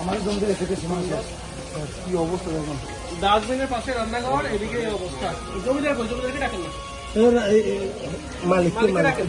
আমাদের জমিতে রেখে দিয়েছি মানুষের কি অবস্থা এখন ডাস্টবিনের পাশে রান্নাঘর এদিকে অবস্থা। জমিদার জমিদারকে ডাকেন মালিক মালিককে ডাকেন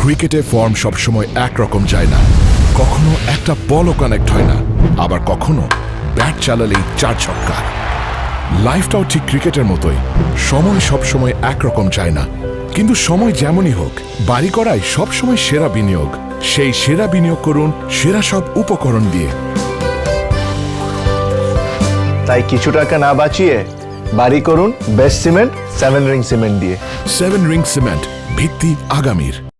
ক্রিকেটে ফর্ম সবসময় একরকম যায় না। কখনো একটা বলও কানেক্ট হয় না। আবার কখনো ব্যাট চালালেই চার ছক্কা। লাইফটাও ঠিক ক্রিকেটের মতোই। সময় সবসময় একরকম চায় না। কিন্তু সময় যেমনই হোক বাড়ি করাই সবসময় সেরা বিনিয়োগ। সেই সেরা বিনিয়োগ করুন সেরা সব উপকরণ দিয়ে। তাই কিছু টাকা না বাঁচিয়ে বাড়ি করুন best cement seven ring cement দিয়ে। সেভেন রিং সিমেন্ট ভিত্তি আগামীর।